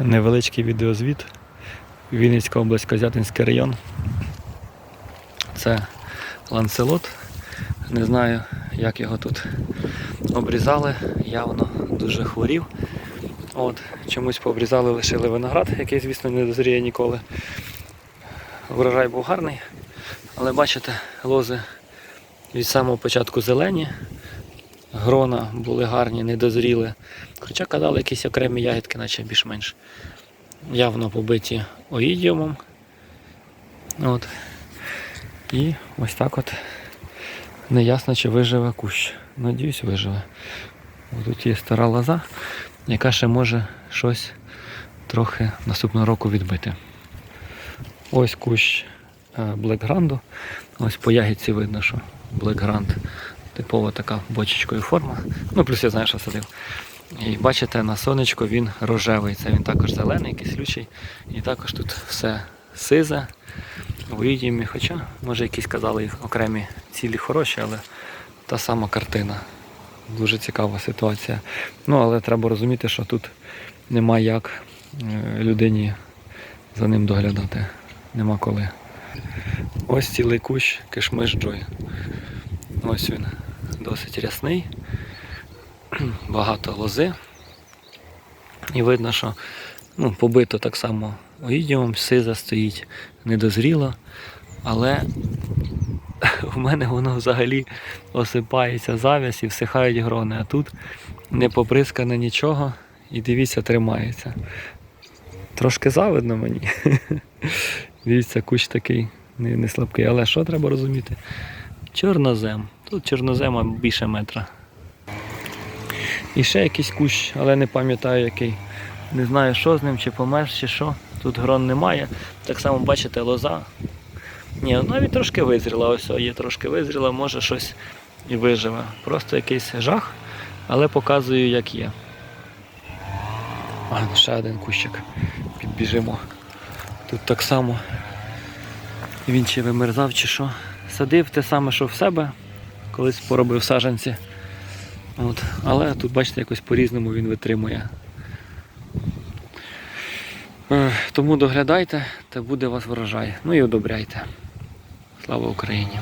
Невеличкий відеозвіт. Вінницька область, Козятинський район. Це ланцелот. Не знаю, як його тут обрізали. Явно дуже хворів. От, чомусь пообрізали, лишили виноград, який, звісно, не дозріє ніколи. Врожай був гарний, але бачите, лози від самого початку зелені. Грона були гарні, не дозріли. Хоча казали якісь окремі ягідки, наче більш-менш явно побиті оїдіумом. От. І ось так от неясно, чи виживе кущ. Надіюсь, виживе. Тут є стара лоза, яка ще може щось трохи наступного року відбити. Ось кущ Блекгранду. Ось по ягідці видно, що Блекгранд типова така бочечкою форма. Ну, плюс я знаю, що садив. І бачите, на сонечко він рожевий. Це він також зелений, кислючий. І також тут все сизе. У відімі, хоча, може якісь казали окремі цілі хороші, але та сама картина. Дуже цікава ситуація. Ну, але треба розуміти, що тут нема як е, людині за ним доглядати. Нема коли. Ось цілий кущ кишмиш Джой. Ось він досить рясний, багато лози. І видно, що ну, побито так само оїдіумом, сиза стоїть недозріло, але в мене воно взагалі осипається зав'язь і всихають грони, а тут не поприскане нічого і дивіться, тримається. Трошки завидно мені. Дивіться, кущ такий не, не слабкий. Але що треба розуміти? Чорнозем. Тут чорнозема більше метра. І ще якийсь кущ, але не пам'ятаю який. Не знаю, що з ним, чи помер, чи що. Тут грон немає. Так само бачите, лоза. Ні, навіть трошки визріла. Ось є трошки визріла, може щось і виживе. Просто якийсь жах, але показую, як є. А, ну, ще один кущик. Підбіжимо. Тут так само. Він чи вимерзав, чи що. Садив те саме, що в себе, колись поробив саджанці. От. Але тут, бачите, якось по-різному він витримує. Е, Тому доглядайте, та буде вас врожай. Ну і одобряйте. Слава Україні!